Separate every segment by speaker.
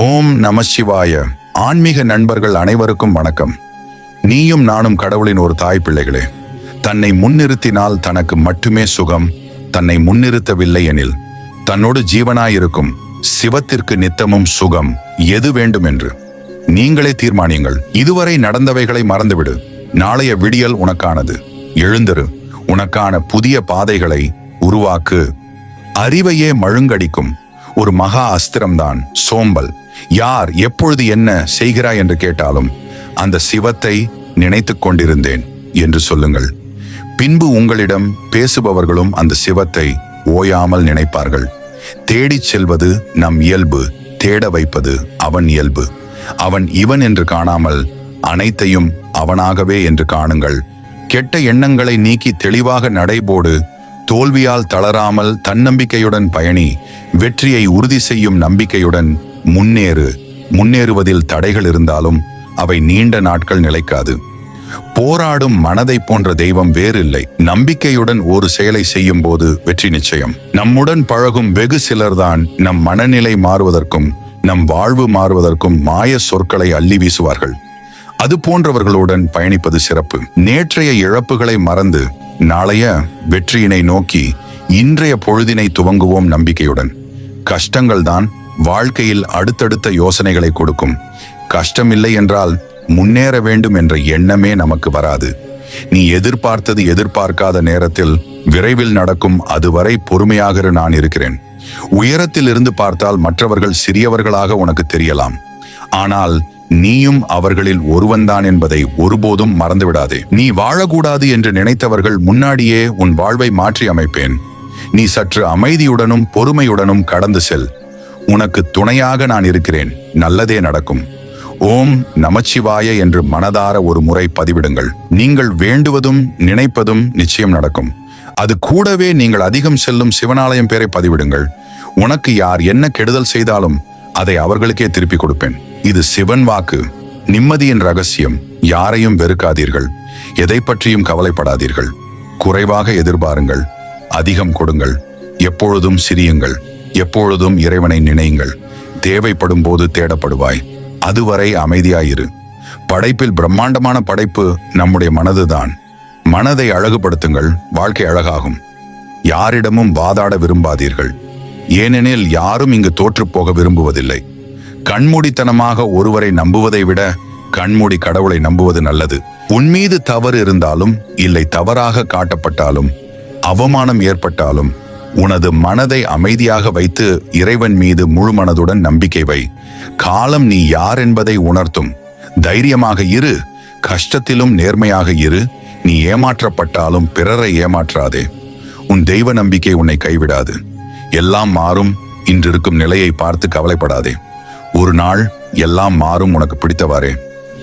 Speaker 1: ஓம் நம சிவாய. ஆன்மீக நண்பர்கள் அனைவருக்கும் வணக்கம். நீயும் நானும் கடவுளின் ஒரு தாய் பிள்ளைகளே. தன்னை முன்னிறுத்தினால் தனக்கு மட்டுமே சுகம் தன்னை முன்னிறுத்தவில்லை எனில் தன்னோடு ஜீவனாயிருக்கும் சிவத்திற்கு நித்தமும் சுகம் எது வேண்டும் என்று நீங்களே தீர்மானியுங்கள். இதுவரை நடந்தவைகளை மறந்துவிடு. நாளைய விடியல் உனக்கானது. எழுந்திரு. உனக்கான புதிய பாதைகளை உருவாக்கு. அறிவையே மழுங்கடிக்கும். ஒரு மகா அஸ்திரம்தான் சோம்பல். யார் எப்பொழுது என்ன செய்கிறாய் என்று கேட்டாலும் அந்த சிவத்தை நினைத்துக் கொண்டிருந்தேன் என்று சொல்லுங்கள். பின்பு உங்களிடம் பேசுபவர்களும் அந்த சிவத்தை ஓயாமல் நினைப்பார்கள். தேடிச் செல்வது நம் இயல்பு தேட வைப்பது அவன் இயல்பு. அவன் இவன் என்று காணாமல் அனைத்தையும் அவனாகவே என்று காணுங்கள். கெட்ட எண்ணங்களை நீக்கி தெளிவாக நடைபோடு தோல்வியால் தளராமல் தன்னம்பிக்கையுடன் பயணி வெற்றியை உறுதி செய்யும் நம்பிக்கையுடன் முன்னேறு முன்னேறுவதில் தடைகள் இருந்தாலும் அவை நீண்ட நாட்கள் நிலைக்காது. போராடும் மனதை போன்ற தெய்வம் வேறில்லை. நம்பிக்கையுடன் ஒரு செயலை செய்யும் போது வெற்றி நிச்சயம். நம்முடன் பழகும் வெகு சிலர்தான் நம் மனநிலை மாறுவதற்கும் நம் வாழ்வு மாறுவதற்கும் மாய சொற்களை அள்ளி வீசுவார்கள். அது போன்றவர்களுடன் பயணிப்பது சிறப்பு. நேற்றைய இழப்புகளை மறந்து நாளைய வெற்றியினை நோக்கி இன்றைய பொழுதினை துவங்குவோம் நம்பிக்கையுடன். கஷ்டங்கள் தான் வாழ்க்கையில் அடுத்தடுத்த யோசனைகளை கொடுக்கும். கஷ்டமில்லை என்றால் முன்னேற வேண்டும் என்ற எண்ணமே நமக்கு வராது. நீ எதிர்பார்த்தது எதிர்பார்க்காத நேரத்தில் விரைவில் நடக்கும் அதுவரை பொறுமையாக நான் இருக்கிறேன். உயரத்தில் இருந்து பார்த்தால் மற்றவர்கள் சிறியவர்களாக உனக்கு தெரியலாம். ஆனால் நீயும் அவர்களில் ஒருவன்தான் என்பதை ஒருபோதும் மறந்துவிடாதே. நீ வாழக்கூடாது என்று நினைத்தவர்கள் முன்னாடியே உன் வாழ்வை மாற்றி அமைப்பேன். நீ சற்று அமைதியுடனும் பொறுமையுடனும் கடந்து செல். உனக்கு துணையாக நான் இருக்கிறேன். நல்லதே நடக்கும். ஓம் நமச்சிவாய என்று மனதார ஒரு முறை பதிவிடுங்கள். நீங்கள் வேண்டுவதும் நினைப்பதும் நிச்சயம் நடக்கும். அது கூடவே நீங்கள் அதிகம் செல்லும் சிவனாலயம் பேரை பதிவிடுங்கள். உனக்கு யார் என்ன கெடுதல் செய்தாலும் அதை அவர்களுக்கே திருப்பி கொடுப்பேன். இது சிவன் வாக்கு. நிம்மதியின் ரகசியம். யாரையும் வெறுக்காதீர்கள். எதை பற்றியும் கவலைப்படாதீர்கள். குறைவாக எதிர்பாருங்கள். அதிகம் கொடுங்கள். எப்பொழுதும் சிரியுங்கள். எப்பொழுதும் இறைவனை நினையுங்கள். தேவைப்படும் போது தேடப்படுவாய். அதுவரை அமைதியாயிரு. படைப்பில் பிரம்மாண்டமான படைப்பு நம்முடைய மனதுதான். மனதை அழகுபடுத்துங்கள். வாழ்க்கை அழகாகும். யாரிடமும் வாதாட விரும்பாதீர்கள். ஏனெனில் யாரும் இங்கு தோற்றுப்போக விரும்புவதில்லை. கண்மூடித்தனமாக ஒருவரை நம்புவதை விட கண்மூடி கடவுளை நம்புவது நல்லது. உன்மீது தவறு இருந்தாலும் இல்லை தவறாக காட்டப்பட்டாலும் அவமானம் ஏற்பட்டாலும் உனது மனதை அமைதியாக வைத்து இறைவன் மீது முழு மனதுடன் நம்பிக்கை வை. காலம் நீ யார் என்பதை உணர்த்தும். தைரியமாக இரு. கஷ்டத்திலும் நேர்மையாக இரு. நீ ஏமாற்றப்பட்டாலும் பிறரை ஏமாற்றாதே. உன் தெய்வ நம்பிக்கை உன்னை கைவிடாது. எல்லாம் மாறும். இன்றிருக்கும் நிலையை பார்த்து கவலைப்படாதே. ஒரு நாள் எல்லாம் மாறும் உனக்கு பிடித்தவாறே.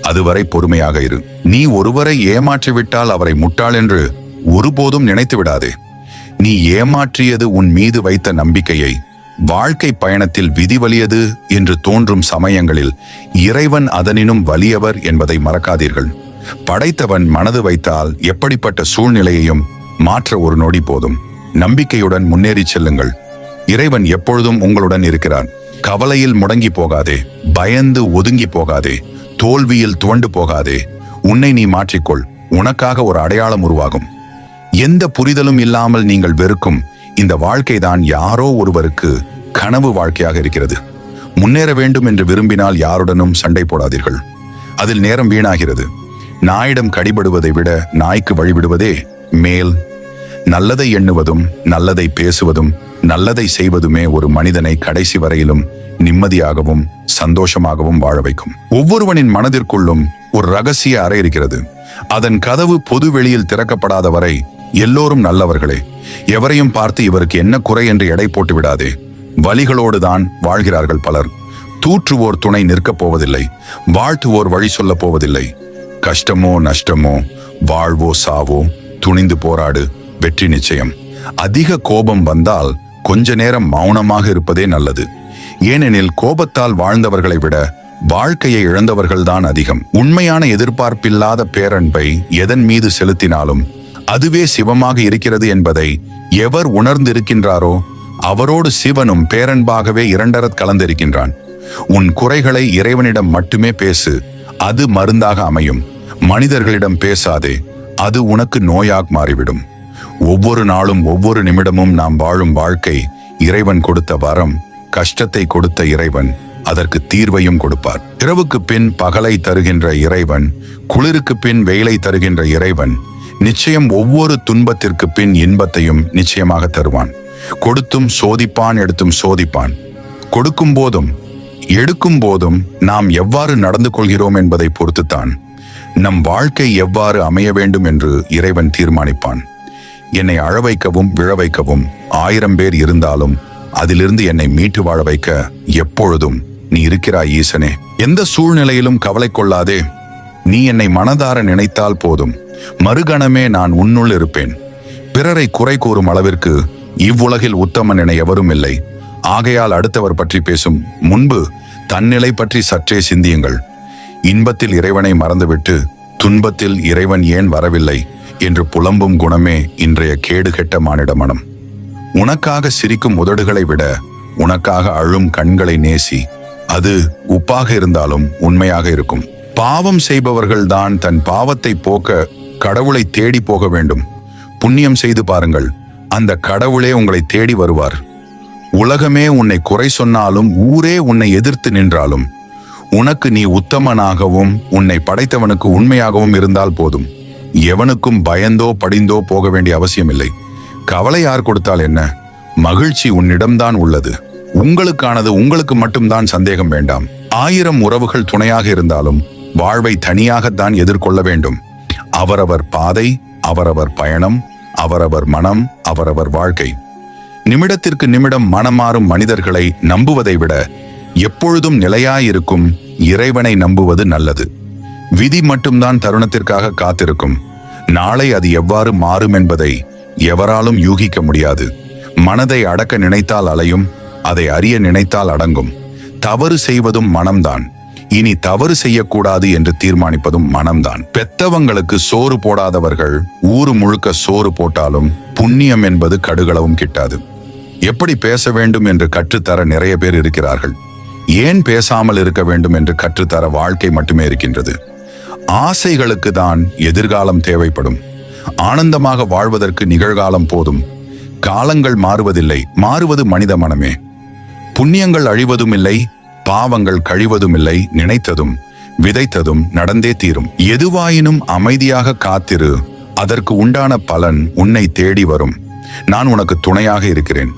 Speaker 1: அதுவரை பொறுமையாக இரு. நீ ஒருவரை ஏமாற்றி விட்டால் அவரை முட்டாள் என்று ஒருபோதும் நினைத்து விடாதே நீ ஏமாற்றியது உன் மீது வைத்த நம்பிக்கையை. வாழ்க்கை பயணத்தில் விதி வலியது என்று தோன்றும் சமயங்களில் இறைவன் அதனினும் வலியவர் என்பதை மறக்காதீர்கள். படைத்தவன் மனது வைத்தால் எப்படிப்பட்ட சூழ்நிலையையும் மாற்ற ஒரு நொடி போதும். நம்பிக்கையுடன் முன்னேறிச் செல்லுங்கள். இறைவன் எப்பொழுதும் உங்களுடன் இருக்கிறான். கவலையில் முடங்கி போகாதே. பயந்து ஒதுங்கி போகாதே. தோல்வியில் துவண்டு போகாதே. உன்னை நீ மாற்றிக்கொள். உனக்காக ஒரு அடையாளம் உருவாகும். எந்த புரிதலும் இல்லாமல் நீங்கள் வெறுக்கும் இந்த வாழ்க்கைதான் யாரோ ஒருவருக்கு கனவு வாழ்க்கையாக இருக்கிறது. முன்னேற வேண்டும் என்று விரும்பினால் யாருடனும் சண்டை போடாதீர்கள். அதில் நேரம் வீணாகிறது. நாயிடம் கடிபடுவதை விட நாய்க்கு வழிவிடுவதே மேல். நல்லதை எண்ணுவதும் நல்லதை பேசுவதும் நல்லதை செய்வதுமே ஒரு மனிதனை கடைசி வரையிலும் நிம்மதியாகவும் சந்தோஷமாகவும் வாழ வைக்கும். ஒவ்வொருவனின் மனதிற்குள்ளும் ஒரு ரகசிய அறை இருக்கிறது. அதன் கதவு பொது வெளியில் திறக்கப்படாத வரை எல்லோரும் நல்லவர்களே எவரையும் பார்த்து இவருக்கு என்ன குறை என்று எடை போட்டு விடாதே. வலிகளோடு தான் வாழ்கிறார்கள் பலர். தூற்றுவோர் துணை நிற்கப் போவதில்லை வாழ்த்துவோர் வழி சொல்லப் போவதில்லை. கஷ்டமோ நஷ்டமோ வாழ்வோ சாவோ துணிந்து போராடு வெற்றி நிச்சயம். அதிக கோபம் வந்தால் கொஞ்ச நேரம் மௌனமாக இருப்பதே நல்லது. ஏனெனில் கோபத்தால் வாழ்ந்தவர்களை விட வாழ்க்கையை இழந்தவர்கள்தான் அதிகம். உண்மையான எதிர்பார்ப்பில்லாத பேரன்பை எதன் மீது செலுத்தினாலும் அதுவே சிவமாக இருக்கிறது என்பதை எவர் உணர்ந்திருக்கின்றாரோ அவரோடு சிவனும் பேரன்பாகவே இரண்டரத் கலந்திருக்கின்றான். உன் குறைகளை இறைவனிடம் மட்டுமே பேசு அது மருந்தாக அமையும். மனிதர்களிடம் பேசாதே அது உனக்கு நோயாக மாறிவிடும். ஒவ்வொரு நாளும் ஒவ்வொரு நிமிடமும் நாம் வாழும் வாழ்க்கை இறைவன் கொடுத்த வரம் கஷ்டத்தை கொடுத்த இறைவன் அதற்கு தீர்வையும் கொடுப்பார். இரவுக்கு பின் பகலை தருகின்ற இறைவன் குளிருக்கு பின் வெயிலை தருகின்ற இறைவன் நிச்சயம் ஒவ்வொரு துன்பத்திற்கு பின் இன்பத்தையும் நிச்சயமாக தருவான். கொடுத்தும் சோதிப்பான் எடுத்தும் சோதிப்பான். கொடுக்கும் போதும் எடுக்கும் போதும் நாம் எவ்வாறு நடந்து கொள்கிறோம் என்பதை பொறுத்துத்தான். நம் வாழ்க்கை எவ்வாறு அமைய வேண்டும் என்று இறைவன் தீர்மானிப்பான். என்னை அழ வைக்கவும் விழ வைக்கவும் ஆயிரம் பேர் இருந்தாலும் அதிலிருந்து என்னை மீட்டு வாழ வைக்க எப்பொழுதும் நீ இருக்கிறாய் ஈசனே. எந்த சூழ்நிலையிலும் கவலை கொள்ளாதே. நீ என்னை மனதார நினைத்தால் போதும். மறுகணமே நான் உன்னுள் இருப்பேன். பிறரை குறை கூறும் அளவிற்கு இவ்வுலகில் உத்தமன் என எவரும் இல்லை. ஆகையால் அடுத்தவர் பற்றி பேசும் முன்பு தன்னிலை பற்றி சற்றே சிந்தியுங்கள். இன்பத்தில் இறைவனை மறந்துவிட்டு துன்பத்தில் இறைவன் ஏன் வரவில்லை என்று புலம்பும் குணமே இன்றைய கேடுகெட்ட மானிட மனம். உனக்காக சிரிக்கும் உதடுகளை விட உனக்காக அழும் கண்களை நேசி அது உப்பாக இருந்தாலும் உண்மையாக இருக்கும். பாவம் செய்பவர்கள்தான் தன் பாவத்தை போக்க கடவுளை தேடி போக வேண்டும். புண்ணியம் செய்து பாருங்கள். அந்த கடவுளே உங்களை தேடி வருவார். உலகமே உன்னை குறை சொன்னாலும் ஊரே உன்னை எதிர்த்து நின்றாலும். உனக்கு நீ உத்தமனாகவும் உன்னை படைத்தவனுக்கு உண்மையாகவும் இருந்தால் போதும். எவனுக்கும் பயந்தோ படிந்தோ போக வேண்டிய அவசியமில்லை. கவலை யார் கொடுத்தால் என்ன? மகிழ்ச்சி உன்னிடம்தான் உள்ளது. உங்களுக்கானது உங்களுக்கு மட்டும்தான் சந்தேகம் வேண்டாம். ஆயிரம் உறவுகள் துணையாக இருந்தாலும் வாழ்வை தனியாகத்தான் எதிர்கொள்ள வேண்டும். அவரவர் பாதை அவரவர் பயணம் அவரவர் மனம் அவரவர் வாழ்க்கை. நிமிடத்திற்கு நிமிடம் மனமாறும் மனிதர்களை நம்புவதை விட எப்பொழுதும் நிலையாயிருக்கும் இறைவனை நம்புவது நல்லது. விதி மட்டும்தான் தருணத்திற்காக காத்திருக்கும். நாளை அது எவ்வாறு மாறும் என்பதை எவராலும் யூகிக்க முடியாது. மனதை அடக்க நினைத்தால் அலையும் அதை அறிய நினைத்தால் அடங்கும். தவறு செய்வதும் மனம்தான். இனி தவறு செய்யக்கூடாது என்று தீர்மானிப்பதும் மனம்தான். பெத்தவங்களுக்கு சோறு போடாதவர்கள் ஊரு முழுக்க சோறு போட்டாலும் புண்ணியம் என்பது கடுகளவும் கிட்டாது. எப்படி பேச வேண்டும் என்று கற்றுத்தர நிறைய பேர் இருக்கிறார்கள். ஏன் பேசாமல் இருக்க வேண்டும் என்று கற்றுத்தர வாழ்க்கை மட்டுமே இருக்கின்றது. ஆசைகளுக்கு தான் எதிர்காலம் தேவைப்படும். ஆனந்தமாக வாழ்வதற்கு நிகழ்காலம் போதும். காலங்கள் மாறுவதில்லை மாறுவது மனித மனமே. புண்ணியங்கள் அழிவதும் இல்லை பாவங்கள் கழிவதுமில்லை நினைத்ததும் விதைத்ததும் நடந்தே தீரும். எதுவாயினும் அமைதியாக காத்திரு அதற்கு உண்டான பலன் உன்னை தேடி வரும். நான் உனக்கு துணையாக இருக்கிறேன்.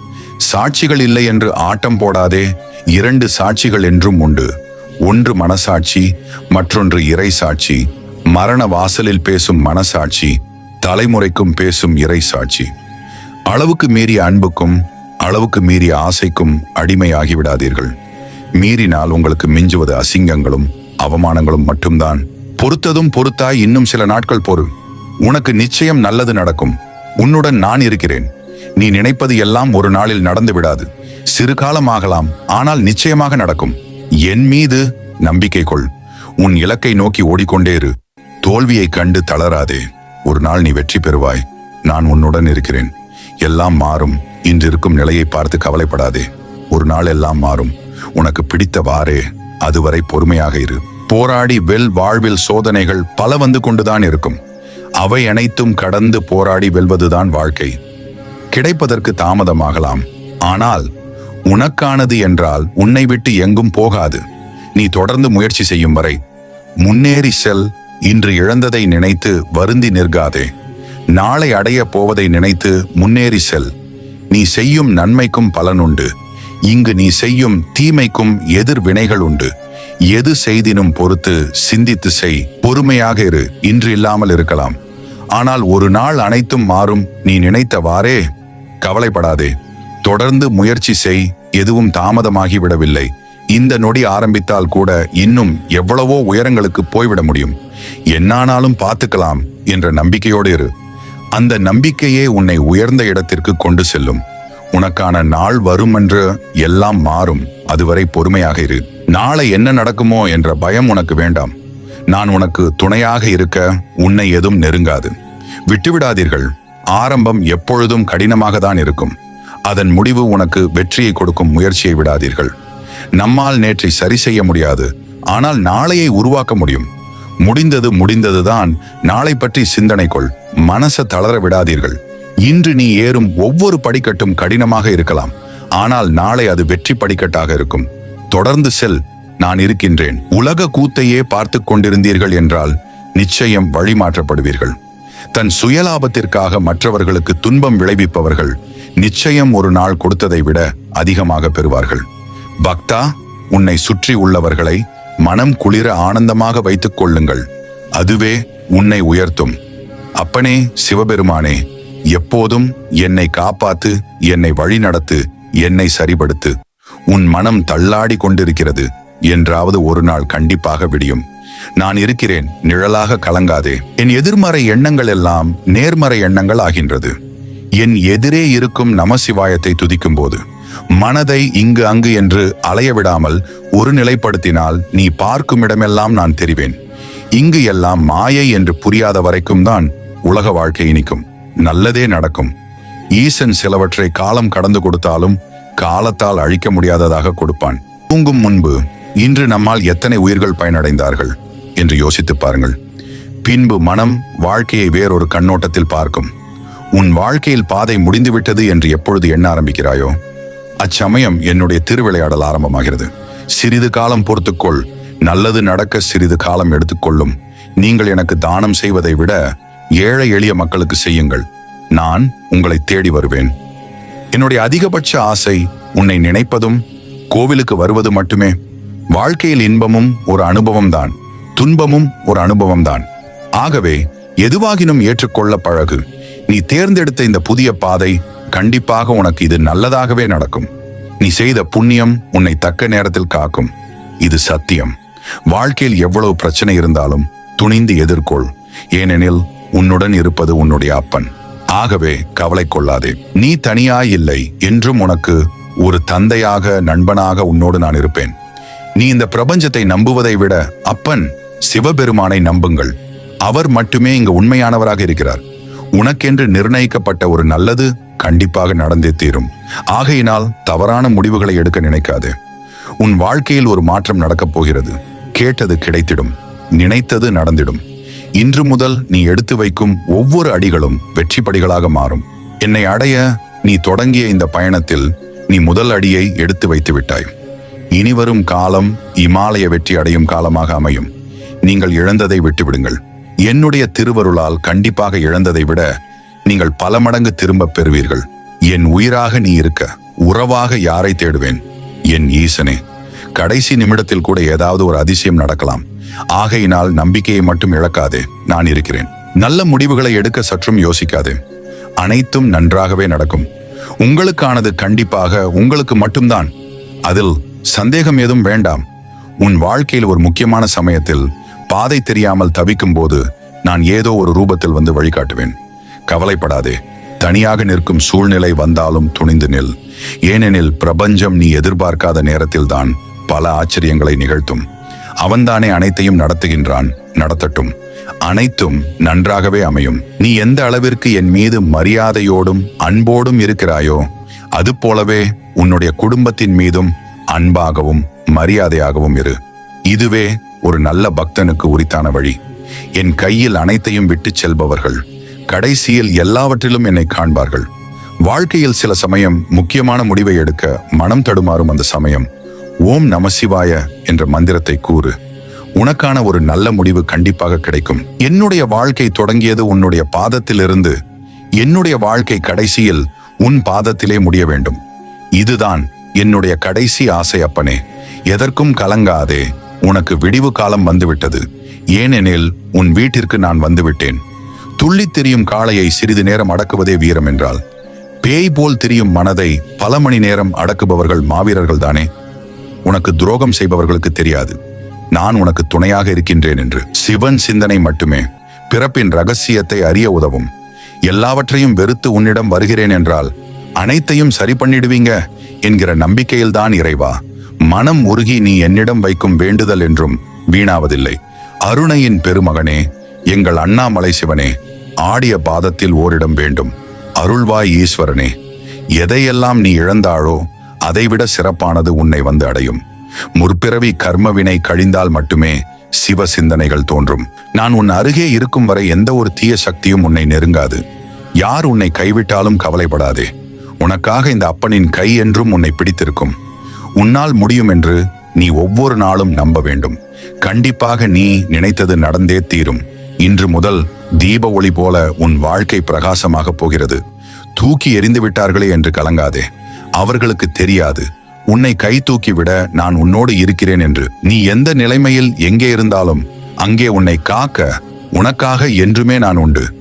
Speaker 1: சாட்சிகள் இல்லை என்று ஆட்டம் போடாதே இரண்டு சாட்சிகள் என்றும் உண்டு. ஒன்று மனசாட்சி மற்றொன்று இறை சாட்சி. மரண வாசலில் பேசும் மனசாட்சி தலைமுறைக்கும் பேசும் இறை சாட்சி. அளவுக்கு மீறிய அன்புக்கும் அளவுக்கு மீறிய ஆசைக்கும் அடிமையாகிவிடாதீர்கள். விடாதீர்கள் மீறினால் உங்களுக்கு மிஞ்சுவது அசிங்கங்களும் அவமானங்களும் மட்டும்தான். பொறுத்ததும் பொறுத்தாய் இன்னும் சில நாட்கள் பொறு உனக்கு நிச்சயம் நல்லது நடக்கும். உன்னுடன் நான் இருக்கிறேன். நீ நினைப்பது எல்லாம் ஒரு நாளில் நடந்து விடாது. சிறு காலமாகலாம் ஆனால் நிச்சயமாக நடக்கும். என் மீது நம்பிக்கை கொள். உன் இலக்கை நோக்கி ஓடிக்கொண்டே இரு. தோல்வியை கண்டு தளராதே. ஒரு நாள் நீ வெற்றி பெறுவாய். நான் உன்னுடன் இருக்கிறேன். எல்லாம் மாறும். இன்று இருக்கும் நிலையை பார்த்து கவலைப்படாதே. ஒரு நாள் எல்லாம் மாறும். உனக்கு பிடித்தவாறே அதுவரை பொறுமையாக இரு. போராடி வெல் வாழ்வில் சோதனைகள் பல வந்து கொண்டுதான் இருக்கும். அவை அனைத்தும் கடந்து போராடி வெல்வதுதான் வாழ்க்கை. கிடைப்பதற்கு தாமதமாகலாம். ஆனால் உனக்கானது என்றால் உன்னை விட்டு எங்கும் போகாது. நீ தொடர்ந்து முயற்சி செய்யும் வரை முன்னேறி செல். இன்று இழந்ததை நினைத்து வருந்தி நிற்காதே. நாளை அடைய போவதை நினைத்து முன்னேறி செல். நீ செய்யும் நன்மைக்கும் பலனுண்டு இங்கு நீ செய்யும் தீமைக்கும் எதிர் வினைகள் உண்டு. எது செய்தினும் பொறுத்து சிந்தித்து செய். பொறுமையாக இரு. இன்று இல்லாமல் இருக்கலாம். ஆனால் ஒரு நாள் அனைத்தும் மாறும். நீ நினைத்தவாறே கவலைப்படாதே. தொடர்ந்து முயற்சி செய். எதுவும் தாமதமாகி விடவில்லை இந்த நொடி ஆரம்பித்தால் கூட இன்னும் எவ்வளவோ உயரங்களுக்கு போய்விட முடியும். என்னானாலும் பார்த்துக்கலாம் என்ற நம்பிக்கையோடு இரு. அந்த நம்பிக்கையே உன்னை உயர்ந்த இடத்திற்கு கொண்டு செல்லும். உனக்கான நாள் வரும் என்று எல்லாம் மாறும். அதுவரை பொறுமையாக இரு. நாளை என்ன நடக்குமோ என்ற பயம் உனக்கு வேண்டாம். நான் உனக்கு துணையாக இருக்க உன்னை எதுவும் நெருங்காது. விட்டுவிடாதீர்கள். ஆரம்பம் எப்பொழுதும் கடினமாக தான் இருக்கும். அதன் முடிவு உனக்கு வெற்றியை கொடுக்கும் முயற்சியை விடாதீர்கள். நம்மால் நேற்றை சரி செய்ய முடியாது. ஆனால் நாளையை உருவாக்க முடியும். முடிந்தது முடிந்ததுதான். நாளை பற்றி சிந்தனை கொள். மனச தளர விடாதீர்கள். இன்று நீ ஏறும் ஒவ்வொரு படிக்கட்டும் கடினமாக இருக்கலாம். ஆனால் நாளை அது வெற்றி படிக்கட்டாக இருக்கும். தொடர்ந்து செல் நான் இருக்கின்றேன். உலக கூத்தையே பார்த்து கொண்டிருந்தீர்கள் என்றால் நிச்சயம் வழிமாற்றப்படுவீர்கள். தன் சுயலாபத்திற்காக மற்றவர்களுக்கு துன்பம் விளைவிப்பவர்கள் நிச்சயம் ஒரு நாள் கொடுத்ததை விட அதிகமாக பெறுவார்கள். பக்தா உன்னை சுற்றி உள்ளவர்களை மனம் குளிர ஆனந்தமாக வைத்துக் கொள்ளுங்கள். அதுவே உன்னை உயர்த்தும். அப்பனே சிவபெருமானே எப்போதும் என்னை காப்பாத்து என்னை வழிநடத்து என்னை சரிபடுத்து. உன் மனம் தள்ளாடி கொண்டிருக்கிறது. என்றாவது ஒரு நாள் கண்டிப்பாக விடியும். நான் இருக்கிறேன் நிழலாக கலங்காதே. என் எதிர்மறை எண்ணங்கள் எல்லாம் நேர்மறை எண்ணங்கள் ஆகின்றது. என் எதிரே இருக்கும் நமசிவாயத்தை துதிக்கும் போது மனதை இங்கு அங்கு என்று அலைய விடாமல் ஒரு நிலைப்படுத்தினால் நீ பார்க்கும் இடமெல்லாம் நான் தெரிவேன். இங்கு எல்லாம் மாயை என்று புரியாத வரைக்கும் தான் உலக வாழ்க்கை இனிக்கும். நல்லதே நடக்கும். ஈசன் சிலவற்றை காலம் கடந்து கொடுத்தாலும் காலத்தால் அழிக்க முடியாததாக கொடுப்பான். தூங்கும் முன்பு இன்று நம்மால் எத்தனை உயிர்கள் பயனடைந்தார்கள் என்று யோசித்துப் பாருங்கள். பின்பு மனம் வாழ்க்கையை வேறொரு கண்ணோட்டத்தில் பார்க்கும். உன் வாழ்க்கையில் பாதை முடிந்துவிட்டது என்று எப்பொழுது எண்ண ஆரம்பிக்கிறாயோ? அச்சமயம் என்னுடைய திருவிளையாடல் ஆரம்பமாகிறது. சிறிது காலம் பொறுத்துக்கொள். நல்லது நடக்க சிறிது காலம் எடுத்துக்கொள்ளும். நீங்கள் எனக்கு தானம் செய்வதை விட ஏழை எளிய மக்களுக்கு செய்யுங்கள். நான் உங்களை தேடி வருவேன். என்னுடைய அதிகபட்ச ஆசை உன்னை நினைப்பதும் கோவிலுக்கு வருவது மட்டுமே. வாழ்க்கையில் இன்பமும் ஒரு அனுபவம்தான். துன்பமும் ஒரு அனுபவம்தான். ஆகவே எதுவாகினும் ஏற்றுக்கொள்ள பழகு. நீ தேர்ந்தெடுத்த இந்த புதிய பாதை கண்டிப்பாக உனக்கு இது நல்லதாகவே நடக்கும். நீ செய்த புண்ணியம் உன்னை தக்க நேரத்தில் காக்கும். இது சத்தியம். வாழ்க்கையில் எவ்வளவு பிரச்சனை இருந்தாலும் துணிந்து எதிர்கொள். ஏனெனில் உன்னுடன் இருப்பது உன்னுடைய அப்பன். ஆகவே கவலை கொள்ளாதே. நீ தனியாய் இல்லை என்றும் உனக்கு ஒரு தந்தையாக நண்பனாக உன்னோடு நான் இருப்பேன். நீ இந்த பிரபஞ்சத்தை நம்புவதை விட அப்பன் சிவபெருமானை நம்புங்கள். அவர் மட்டுமே இங்கு உண்மையானவராக இருக்கிறார். உனக்கென்று நிர்ணயிக்கப்பட்ட ஒரு நல்லது கண்டிப்பாக நடந்தே தீரும். ஆகையினால் தவறான முடிவுகளை எடுக்க நினைக்காதே. உன் வாழ்க்கையில் ஒரு மாற்றம் நடக்கப் போகிறது கேட்டது கிடைத்திடும். நினைத்தது நடந்திடும். இன்று முதல் நீ எடுத்து வைக்கும் ஒவ்வொரு அடிகளும் வெற்றி படிகளாக மாறும். என்னை அடைய நீ தொடங்கிய இந்த பயணத்தில் நீ முதல் அடியை எடுத்து வைத்து விட்டாய். இனிவரும் காலம் இமாலய வெற்றி அடையும் காலமாக அமையும். நீங்கள் இழந்ததை விட்டுவிடுங்கள். என்னுடைய திருவருளால் கண்டிப்பாக இழந்ததை விட நீங்கள் பல மடங்கு திரும்பப் பெறுவீர்கள். என் உயிராக நீ இருக்க உறவாக யாரை தேடுவேன்? என் ஈசனே. கடைசி நிமிடத்தில் கூட ஏதாவது ஒரு அதிசயம் நடக்கலாம். ஆகையினால் நம்பிக்கையை மட்டும் இழக்காதே நான் இருக்கிறேன். நல்ல முடிவுகளை எடுக்க சற்றும் யோசிக்காதே. அனைத்தும் நன்றாகவே நடக்கும். உங்களுக்கானது கண்டிப்பாக உங்களுக்கு மட்டும்தான். அதில் சந்தேகம் ஏதும் வேண்டாம். உன் வாழ்க்கையில் ஒரு முக்கியமான சமயத்தில் பாதை தெரியாமல் தவிக்கும் போது நான் ஏதோ ஒரு ரூபத்தில் வந்து வழிகாட்டுவேன். கவலைப்படாதே. தனியாக நிற்கும் சூழ்நிலை வந்தாலும் துணிந்து நில். ஏனெனில் பிரபஞ்சம் நீ எதிர்பார்க்காத நேரத்தில்தான் பல ஆச்சரியங்களை நிகழ்த்தும். அவன்தானே அனைத்தையும் நடத்துகின்றான். நடத்தட்டும். அனைத்தும் நன்றாகவே அமையும். நீ எந்த அளவிற்கு என் மீது மரியாதையோடும் அன்போடும் இருக்கிறாயோ அது போலவே உன்னுடைய குடும்பத்தின் மீதும் அன்பாகவும் மரியாதையாகவும் இரு. இதுவே ஒரு நல்ல பக்தனுக்கு உரித்தான வழி. என் கையில் அனைத்தையும் விட்டுச் செல்பவர்கள் கடைசியில் எல்லாவற்றிலும் என்னை காண்பார்கள். வாழ்க்கையில் சில சமயம் முக்கியமான முடிவை எடுக்க மனம் தடுமாறும் அந்த சமயம். ஓம் நமசிவாய என்ற மந்திரத்தை கூறு. உனக்கான ஒரு நல்ல முடிவு கண்டிப்பாக கிடைக்கும். என்னுடைய வாழ்க்கை தொடங்கியது உன்னுடைய பாதத்திலிருந்து. என்னுடைய வாழ்க்கை கடைசியில் உன் பாதத்திலே முடிய வேண்டும். இதுதான் என்னுடைய கடைசி ஆசை அப்பனே. எதற்கும் கலங்காதே. உனக்கு விடிவு காலம் வந்துவிட்டது. ஏனெனில் உன் வீட்டிற்கு நான் வந்துவிட்டேன். துள்ளித் திரியும் காளையை சிறிது நேரம் அடக்குவதே வீரம் என்றால். பேய் போல் திரியும் மனதை பல மணி நேரம் அடக்குபவர்கள் மாவீரர்கள் தானே உனக்கு துரோகம் செய்பவர்களுக்கு தெரியாது. நான் உனக்கு துணையாக இருக்கின்றேன் என்று சிவன் சிந்தனை மட்டுமே. பிறப்பின் ரகசியத்தை அறிய உதவும். எல்லாவற்றையும் வெறுத்து உன்னிடம் வருகிறேன் என்றால் அனைத்தையும் சரி பண்ணிடுவீங்க என்கிற நம்பிக்கையில்தான் இறைவா. மனம் உருகி நீ என்னிடம் வைக்கும் வேண்டுதல் என்றும் வீணாவதில்லை. அருணையின் பெருமகனே எங்கள் அண்ணாமலை சிவனே ஆடிய பாதத்தில் ஓரிடம் வேண்டும். அருள்வாய் ஈஸ்வரனே எதையெல்லாம் நீ இழந்தாளோ அதைவிட சிறப்பானது உன்னை வந்து அடையும். முற்பிறவி கர்மவினை கழிந்தால் மட்டுமே சிவ சிந்தனைகள் தோன்றும். நான் உன் அருகே இருக்கும் வரை எந்த ஒரு தீய சக்தியும் உன்னை நெருங்காது. யார் உன்னை கைவிட்டாலும் கவலைப்படாதே. உனக்காக இந்த அப்பனின் கை என்றும் உன்னை பிடித்திருக்கும். உன்னால் முடியும் என்று நீ ஒவ்வொரு நாளும் நம்ப வேண்டும். கண்டிப்பாக நீ நினைத்தது நடந்தே தீரும். இன்று முதல் தீப ஒளி போல உன் வாழ்க்கை பிரகாசமாகப் போகிறது. தூக்கி எறிந்து விட்டார்களே என்று கலங்காதே. அவர்களுக்கு தெரியாது. உன்னை கை தூக்கி விட நான் உன்னோடு இருக்கிறேன் என்று. நீ எந்த நிலைமையில் எங்கே இருந்தாலும் அங்கே உன்னை காக்க உனக்காக என்றுமே நான் உண்டு.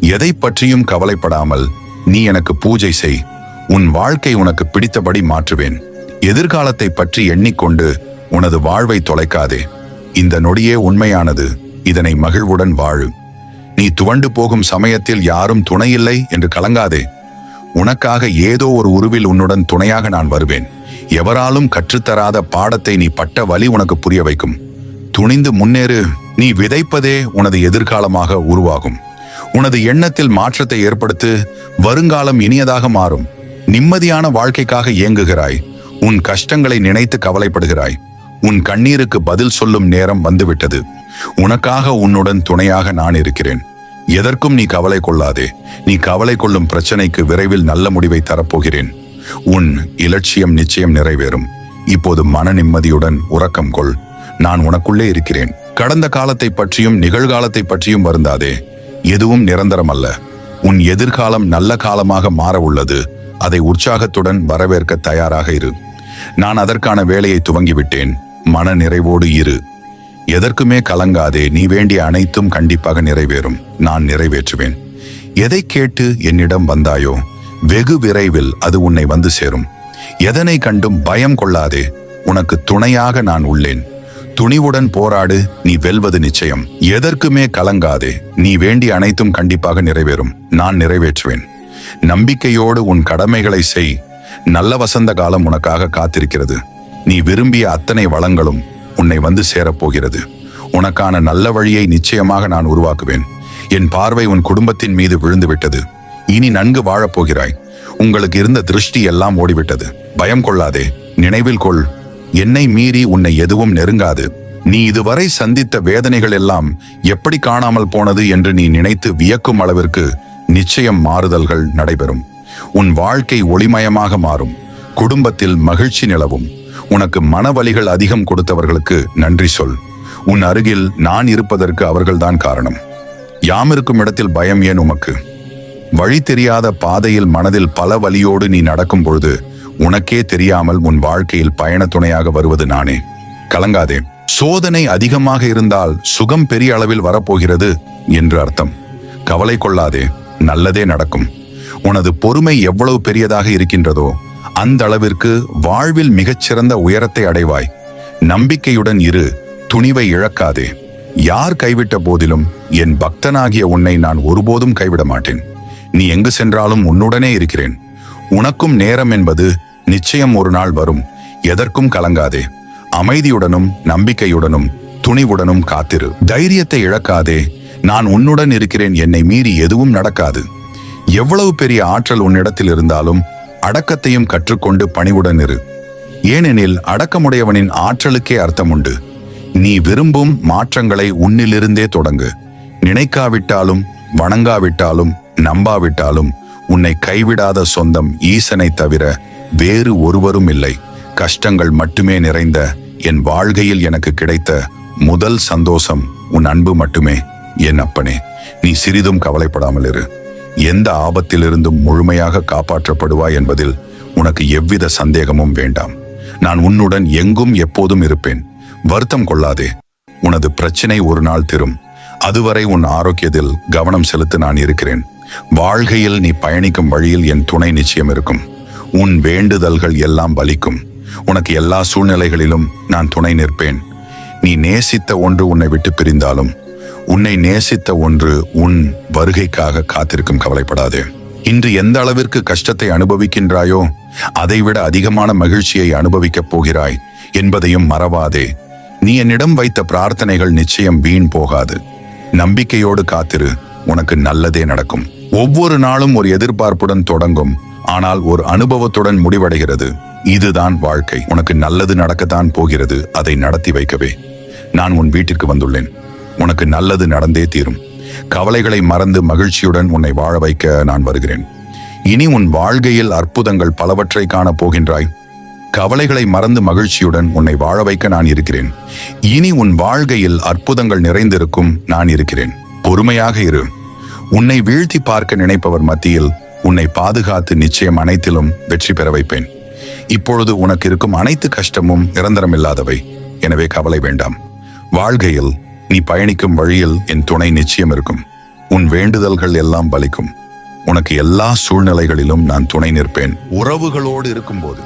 Speaker 1: எதை பற்றியும் கவலைப்படாமல் நீ எனக்கு பூஜை செய். உன் வாழ்க்கை உனக்கு பிடித்தபடி மாற்றுவேன். எதிர்காலத்தை பற்றி எண்ணிக்கொண்டு உனது வாழ்வை தொலைக்காதே. இந்த நொடியே உண்மையானது. இதனை மகிழ்வுடன் வாழு. நீ துவண்டு போகும் சமயத்தில் யாரும் துணையில்லை என்று கலங்காதே. உனக்காக ஏதோ ஒரு உருவில் உன்னுடன் துணையாக நான் வருவேன். எவராலும் கற்றுத்தராத பாடத்தை நீ பட்ட வழி உனக்கு புரிய வைக்கும். துணிந்து முன்னேறு நீ விதைப்பதே உனது எதிர்காலமாக உருவாகும். உனது எண்ணத்தில் மாற்றத்தை ஏற்படுத்து வருங்காலம் இனியதாக மாறும். நிம்மதியான வாழ்க்கைக்காக இயங்குகிறாய். உன் கஷ்டங்களை நினைத்து கவலைப்படுகிறாய். உன் கண்ணீருக்கு பதில் சொல்லும் நேரம் வந்துவிட்டது. உனக்காக உன்னுடன் துணையாக நான் இருக்கிறேன். எதற்கும் நீ கவலை கொள்ளாதே. நீ கவலை கொள்ளும் பிரச்சனைக்கு விரைவில் நல்ல முடிவை தரப்போகிறேன். உன் இலட்சியம் நிச்சயம் நிறைவேறும். இப்போது மன நிம்மதியுடன் உறக்கம் கொள். நான் உனக்குள்ளே இருக்கிறேன். கடந்த காலத்தை பற்றியும் நிகழ்காலத்தை பற்றியும் வருந்தாதே. எதுவும் நிரந்தரம் அல்ல. உன் எதிர்காலம் நல்ல காலமாக மாற உள்ளது. அதை உற்சாகத்துடன் வரவேற்க தயாராக இரு. நான் அதற்கான வேலையை துவங்கிவிட்டேன். மன நிறைவோடு இரு. எதற்குமே கலங்காதே நீ வேண்டிய அனைத்தும் கண்டிப்பாக நிறைவேறும். நான் நிறைவேற்றுவேன். எதை கேட்டு என்னிடம் வந்தாயோ வெகு விரைவில் அது உன்னை வந்து சேரும். எதனை கண்டும் பயம் கொள்ளாதே உனக்கு துணையாக நான் உள்ளேன். துணிவுடன் போராடு நீ வெல்வது நிச்சயம். எதற்குமே கலங்காதே நீ வேண்டிய அனைத்தும் கண்டிப்பாக நிறைவேறும். நான் நிறைவேற்றுவேன். நம்பிக்கையோடு உன் கடமைகளை செய். நல்ல வசந்த காலம் உனக்காக காத்திருக்கிறது. நீ விரும்பிய அத்தனை வளங்களும் உன்னை வந்து சேரப்போகிறது. உனக்கான நல்ல வழியை நிச்சயமாக நான் உருவாக்குவேன். என் பார்வை உன் குடும்பத்தின் மீது விழுந்துவிட்டது. இனி நன்கு வாழப்போகிறாய். உங்களுக்கு இருந்த திருஷ்டி எல்லாம் ஓடிவிட்டது. பயம் கொள்ளாதே. நினைவில் கொள். என்னை மீறி உன்னை எதுவும் நெருங்காது. நீ இதுவரை சந்தித்த வேதனைகள் எல்லாம் எப்படி காணாமல் போனது என்று நீ நினைத்து வியக்கும் அளவிற்கு நிச்சயம் மாறுதல்கள் நடைபெறும். உன் வாழ்க்கை ஒளிமயமாக மாறும். குடும்பத்தில் மகிழ்ச்சி நிலவும். உனக்கு மனவலிகள் அதிகம் கொடுத்தவர்களுக்கு நன்றி சொல். உன் அருகில் நான் இருப்பதற்கு அவர்கள்தான் காரணம். யாம் இருக்கும் இடத்தில் பயம் ஏன் உமக்கு? வழி தெரியாத பாதையில் மனதில் பல வலியோடு நீ நடக்கும் பொழுது உனக்கே தெரியாமல் உன் வாழ்க்கையில் பயண துணையாக வருவது நானே. கலங்காதே. சோதனை அதிகமாக இருந்தால் சுகம் பெரிய அளவில் வரப்போகிறது என்று அர்த்தம். கவலை கொள்ளாதே. நல்லதே நடக்கும். உனது பொறுமை எவ்வளவு பெரியதாக இருக்கின்றதோ அந்த அளவிற்கு வாழ்வில் மிகச்சிறந்த உயரத்தை அடைவாய். நம்பிக்கையுடன் இரு துணிவை இழக்காதே. யார் கைவிட்ட போதிலும் என் பக்தனாகிய உன்னை நான் ஒருபோதும் கைவிட மாட்டேன். நீ எங்கு சென்றாலும் உன்னுடனே இருக்கிறேன். உனக்கும் நேரம் என்பது நிச்சயம் ஒரு நாள் வரும். எதற்கும் கலங்காதே. அமைதியுடனும் நம்பிக்கையுடனும் துணிவுடனும் காத்திரு. தைரியத்தை இழக்காதே. நான் உன்னுடன் இருக்கிறேன். என்னை மீறி எதுவும் நடக்காது. எவ்வளவு பெரிய ஆற்றல் உன்னிடத்தில் இருந்தாலும் அடக்கத்தையும் கற்றுக்கொண்டு பணிவுடன் இரு. ஏனெனில் அடக்கமுடையவனின் ஆற்றலுக்கே அர்த்தம் உண்டு நீ விரும்பும் மாற்றங்களை உன்னிலிருந்தே தொடங்கு. நினைக்காவிட்டாலும் வணங்காவிட்டாலும் நம்பாவிட்டாலும் உன்னை கைவிடாத சொந்தம் ஈசனை தவிர வேறு ஒருவரும் இல்லை. கஷ்டங்கள் மட்டுமே நிறைந்த என் வாழ்கையில் எனக்கு கிடைத்த முதல் சந்தோஷம் உன் அன்பு மட்டுமே என் அப்பனே. நீ சிறிதும் கவலைப்படாமல் இரு. எந்த ஆபத்திலிருந்தும் முழுமையாக காப்பாற்றப்படுவாய் என்பதில் உனக்கு எவ்வித சந்தேகமும் வேண்டாம். நான் உன்னுடன் எங்கும் எப்போதும் இருப்பேன். வருத்தம் கொள்ளாதே. உனது பிரச்சனை ஒரு நாள் திரும். அதுவரை உன் ஆரோக்கியத்தில் கவனம் செலுத்த நான் இருக்கிறேன். வாழ்கையில் நீ பயணிக்கும் வழியில் என் துணை நிச்சயம் இருக்கும். உன் வேண்டுதல்கள் எல்லாம் பலிக்கும். உனக்கு எல்லா சூழ்நிலைகளிலும் நான் துணை நிற்பேன். நீ நேசித்த ஒன்று உன்னை விட்டு பிரிந்தாலும் உன்னை நேசித்த ஒன்று உன் வருகைக்காக காத்திருக்கும் கவலைப்படாதே. இன்று எந்த அளவிற்கு கஷ்டத்தை அனுபவிக்கின்றாயோ அதைவிட அதிகமான மகிழ்ச்சியை அனுபவிக்கப் போகிறாய் என்பதையும் மறவாதே. நீ என்னிடம் வைத்த பிரார்த்தனைகள் நிச்சயம் வீண் போகாது. நம்பிக்கையோடு காத்திரு உனக்கு நல்லதே நடக்கும். ஒவ்வொரு நாளும் ஒரு எதிர்பார்ப்புடன் தொடங்கும் ஆனால் ஒரு அனுபவத்துடன் முடிவடைகிறது. இதுதான் வாழ்க்கை. உனக்கு நல்லது நடக்கத்தான் போகிறது. அதை நடத்தி வைக்கவே. நான் உன் வீட்டிற்கு வந்துள்ளேன். உனக்கு நல்லது நடந்தே தீரும். கவலைகளை மறந்து மகிழ்ச்சியுடன் உன்னை வாழ வைக்க நான் வருகிறேன். இனி உன் வாழ்க்கையில் அற்புதங்கள் பலவற்றை காணப் போகின்றாய். கவலைகளை மறந்து மகிழ்ச்சியுடன் உன்னை வாழ வைக்க நான் இருக்கிறேன். இனி உன் வாழ்க்கையில் அற்புதங்கள் நிறைந்திருக்கும் நான் இருக்கிறேன். பொறுமையாக இரு. உன்னை வீழ்த்தி பார்க்க நினைப்பவர் மத்தியில் உன்னை பாதுகாத்து நிச்சயம் அனைத்திலும் வெற்றி பெற வைப்பேன். இப்பொழுது உனக்கு இருக்கும் அனைத்து கஷ்டமும் நிரந்தரமில்லாதவை. எனவே கவலை வேண்டாம். வாழ்க்கையில் நீ பயணிக்கும் வழியில் என் துணை நிச்சயம் இருக்கும். உன் வேண்டுதல்கள் எல்லாம் பலிக்கும். உனக்கு எல்லா சூழ்நிலைகளிலும் நான் துணை நிற்பேன். உறவுகளோடு இருக்கும்போது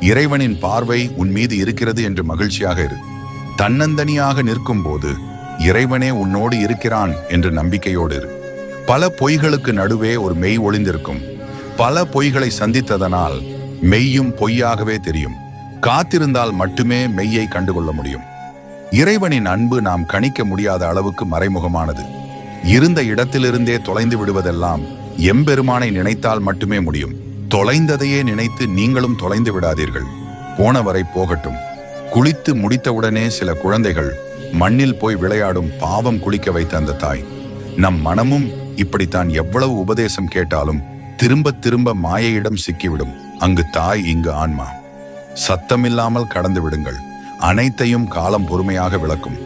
Speaker 1: இறைவனின் பார்வை உன் மீது இருக்கிறது என்று மகிழ்ச்சியாக இரு. தன்னந்தனியாக நிற்கும் போது இறைவனே உன்னோடு இருக்கிறான் என்று நம்பிக்கையோடு இரு. பல பொய்களுக்கு நடுவே ஒரு மெய் ஒளிந்திருக்கும். பல பொய்களை சந்தித்ததனால் மெய்யும் பொய்யாகவே தெரியும். காத்திருந்தால் மட்டுமே மெய்யை கண்டுகொள்ள முடியும். இறைவனின் அன்பு நாம் கணிக்க முடியாத அளவுக்கு மறைமுகமானது. இருந்த இடத்திலிருந்தே தொலைந்து விடுவதெல்லாம் எம்பெருமானை நினைத்தால் மட்டுமே முடியும். தொலைந்ததையே நினைத்து நீங்களும் தொலைந்து விடாதீர்கள். போனவரை போகட்டும். குளித்து முடித்தவுடனே சில குழந்தைகள் மண்ணில் போய் விளையாடும் பாவம் குளிக்க வைத்த அந்த தாய். நம் மனமும் இப்படித்தான் எவ்வளவு உபதேசம் கேட்டாலும் திரும்ப திரும்ப மாயையிடம் சிக்கிவிடும். அங்கு தாய் இங்கு ஆன்மா. சத்தமில்லாமல் கடந்து விடுங்கள். அனைத்தையும் காலம் பொறுமையாக விளக்கும்.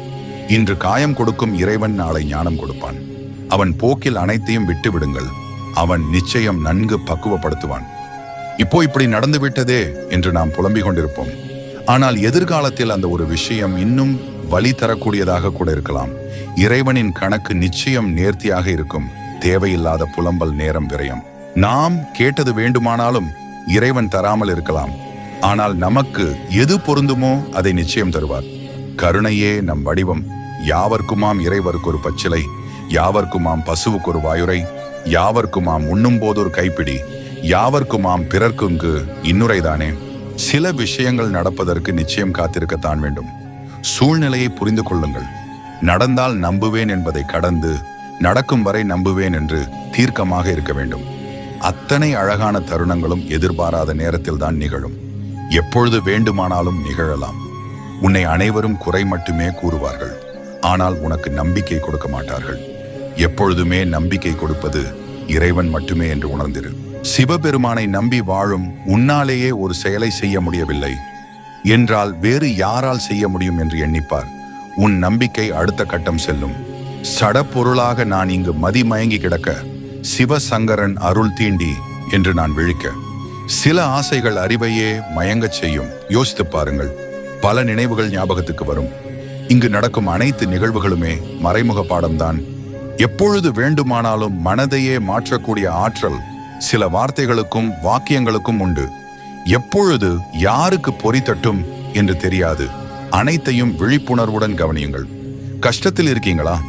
Speaker 1: இன்று காயம் கொடுக்கும் இறைவன் நாளை ஞானம் கொடுப்பான். அவன் போக்கில் அனைத்தையும் விட்டு விடுங்கள் அவன் நிச்சயம் நன்கு பக்குவப்படுத்துவான். இப்போ இப்படி நடந்து விட்டதே என்று நாம் புலம்பிக் கொண்டிருப்போம். ஆனால் எதிர்காலத்தில் அந்த ஒரு விஷயம் இன்னும் வழி தரக்கூடியதாக கூட இருக்கலாம். இறைவனின் கணக்கு நிச்சயம் நேர்த்தியாக இருக்கும். தேவையில்லாத புலம்பல் நேரம் விரயம். நாம் கேட்டது வேண்டுமானாலும் இறைவன் தராமல் இருக்கலாம். ஆனால் நமக்கு எது பொருந்துமோ அதை நிச்சயம் தருவார். கருணையே நம் வடிவம். யாவர்க்குமாம் இறைவருக்கு ஒரு பச்சிலை யாவர்க்குமாம் பசுவுக்கு ஒரு வாயுரை யாவர்க்குமாம் உண்ணும் போதொரு கைப்பிடி யாவர்க்குமாம் பிறர்க்குங்கு இன்னுரைதானே? சில விஷயங்கள் நடப்பதற்கு நிச்சயம் காத்திருக்கத்தான் வேண்டும். சூழ்நிலையை புரிந்து கொள்ளுங்கள். நடந்தால் நம்புவேன் என்பதை கடந்து நடக்கும் வரை நம்புவேன் என்று தீர்க்கமாக இருக்க வேண்டும். அத்தனை அழகான தருணங்களும் எதிர்பாராத நேரத்தில்தான் நிகழும். எப்பொழுது வேண்டுமானாலும் நிகழலாம். உன்னை அனைவரும் குறை மட்டுமே கூறுவார்கள். ஆனால் உனக்கு நம்பிக்கை கொடுக்க மாட்டார்கள். எப்பொழுதுமே நம்பிக்கை கொடுப்பது இறைவன் மட்டுமே என்று உணர்ந்திரு. சிவபெருமானை நம்பி வாழும் உன்னாலேயே ஒரு செயலை செய்ய முடியவில்லை. என்றால் வேறு யாரால் செய்ய முடியும் என்று எண்ணிப்பார். உன் நம்பிக்கை அடுத்த கட்டம் செல்லும். சடப்பொருளாக நான் இங்கு மதிமயங்கி கிடக்க சிவசங்கரன் அருள் தீண்டி என்று நான் விழிக்க. சில ஆசைகள் அறிவையே மயங்கச் செய்யும். யோசித்து பாருங்கள் பல நினைவுகள் ஞாபகத்துக்கு வரும். இங்கு நடக்கும் அனைத்து நிகழ்வுகளுமே மறைமுக பாடம்தான். எப்பொழுது வேண்டுமானாலும் மனதையே மாற்றக்கூடிய ஆற்றல் சில வார்த்தைகளுக்கும் வாக்கியங்களுக்கும் உண்டு. எப்பொழுது யாருக்கு பொறி தட்டும் என்று தெரியாது. அனைத்தையும் விழிப்புணர்வுடன் கவனியுங்கள். கஷ்டத்தில் இருக்கீங்களா?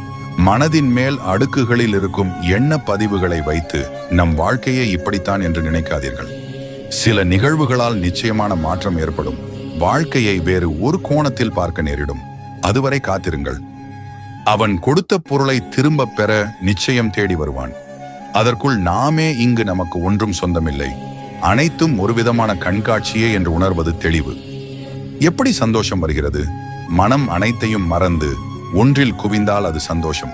Speaker 1: மனதின் மேல் அடுக்குகளில் இருக்கும் எண்ண பதிவுகளை வைத்து நம் வாழ்க்கையே இப்படித்தான் என்று நினைக்காதீர்கள். சில நிகழ்வுகளால் நிச்சயமான மாற்றம் ஏற்படும். வாழ்க்கையை வேறு ஒரு கோணத்தில் பார்க்க நேரிடும். அதுவரை காத்திருங்கள். அவன் கொடுத்த பொருளை திரும்பப் பெற நிச்சயம் தேடி வருவான். அதற்குள் நாமே இங்கு நமக்கு ஒன்றும் சொந்தமில்லை. அனைத்தும் ஒரு விதமான கண்காட்சியே என்று உணர்வது தெளிவு. எப்படி சந்தோஷம் வருகிறது? மனம் அனைத்தையும் மறந்து ஒன்றில் குவிந்தால் அது சந்தோஷம்.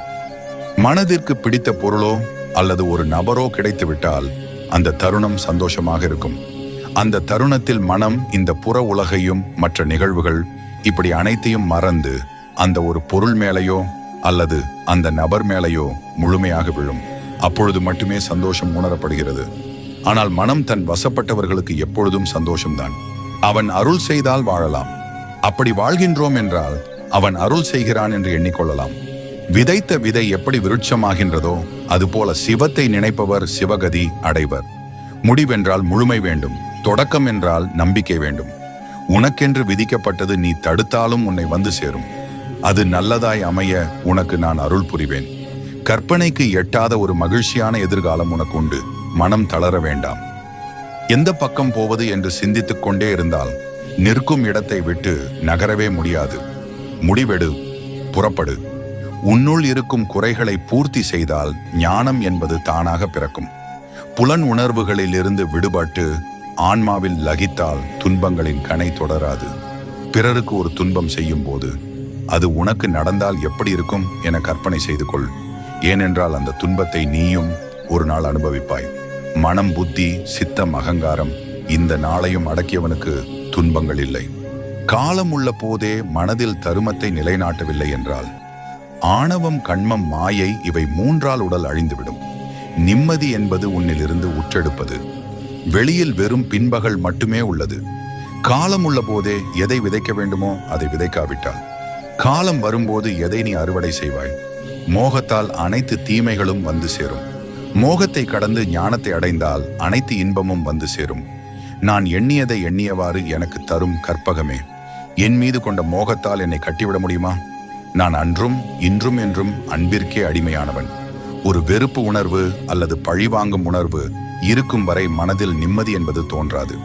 Speaker 1: மனதிற்கு பிடித்த பொருளோ அல்லது ஒரு நபரோ கிடைத்துவிட்டால் அந்த தருணம் சந்தோஷமாக இருக்கும். அந்த தருணத்தில் மனம் இந்த புற உலகையும் மற்ற நிகழ்வுகள் இப்படி அனைத்தையும் மறந்து அந்த ஒரு பொருள் மேலேயோ அல்லது அந்த நபர் மேலேயோ முழுமையாக விழும். அப்பொழுது மட்டுமே சந்தோஷம் உணரப்படுகிறது. ஆனால் மனம் தன் வசப்பட்டவர்களுக்கு எப்பொழுதும் சந்தோஷம்தான். அவன் அருள் செய்தால் வாழலாம். அப்படி வாழ்கின்றோம் என்றால் அவன் அருள் செய்கிறான் என்று எண்ணிக்கொள்ளலாம். விதைத்த விதை எப்படி விருட்சமாகின்றதோ அதுபோல சிவத்தை நினைப்பவர் சிவகதி அடைவர். முடிவென்றால் முழுமை வேண்டும். தொடக்கம் என்றால் நம்பிக்கை வேண்டும். உனக்கென்று விதிக்கப்பட்டது நீ தடுத்தாலும் உன்னை வந்து சேரும். அது நல்லதாய் அமைய உனக்கு நான் அருள் புரிவேன். கற்பனைக்கு எட்டாத ஒரு மகிழ்ச்சியான எதிர்காலம் உனக்கு உண்டு மனம் தளர வேண்டாம். எந்த பக்கம் போவது என்று சிந்தித்துக் கொண்டே இருந்தால் நிற்கும் இடத்தை விட்டு நகரவே முடியாது. முடிவெடு புறப்படு. உன்னுள் இருக்கும் குறைகளை பூர்த்தி செய்தால் ஞானம் என்பது தானாக பிறக்கும். புலன் உணர்வுகளில் இருந்து விடுபட்டு ஆன்மாவில் லகித்தால் துன்பங்களின் கணை தொடராது. பிறருக்கு ஒரு துன்பம் செய்யும் போது அது உனக்கு நடந்தால் எப்படி இருக்கும் என கற்பனை செய்து கொள். ஏனென்றால் அந்த துன்பத்தை நீயும் ஒரு நாள் அனுபவிப்பாய். மனம் புத்தி சித்தம் அகங்காரம் இந்த நாளையும் அடக்கியவனுக்கு துன்பங்கள் இல்லை. காலம் உள்ள போதே மனதில் தருமத்தை நிலைநாட்டவில்லை என்றால் ஆணவம் கண்மம் மாயை இவை மூன்றால் உடல் அழிந்துவிடும். நிம்மதி என்பது உன்னிலிருந்து உற்றெடுப்பது. வெளியில் வெறும் பின்பகல் மட்டுமே உள்ளது. காலம் உள்ள போதே எதை விதைக்க வேண்டுமோ அதை விதைக்காவிட்டால். காலம் வரும்போது எதை நீ அறுவடை செய்வாய்? மோகத்தால் அனைத்து தீமைகளும் வந்து சேரும். மோகத்தை கடந்து ஞானத்தை அடைந்தால் அனைத்து இன்பமும் வந்து சேரும். நான் எண்ணியதை எண்ணியவாறு எனக்கு தரும் கற்பகமே. என் மீது கொண்ட மோகத்தால் என்னை கட்டிவிட முடியுமா? நான் அன்றும் இன்றும் என்றும் அன்பிற்கே அடிமையானவன். ஒரு வெறுப்பு உணர்வு அல்லது பழிவாங்கும் உணர்வு இருக்கும் வரை மனதில் நிம்மதி என்பது தோன்றாது.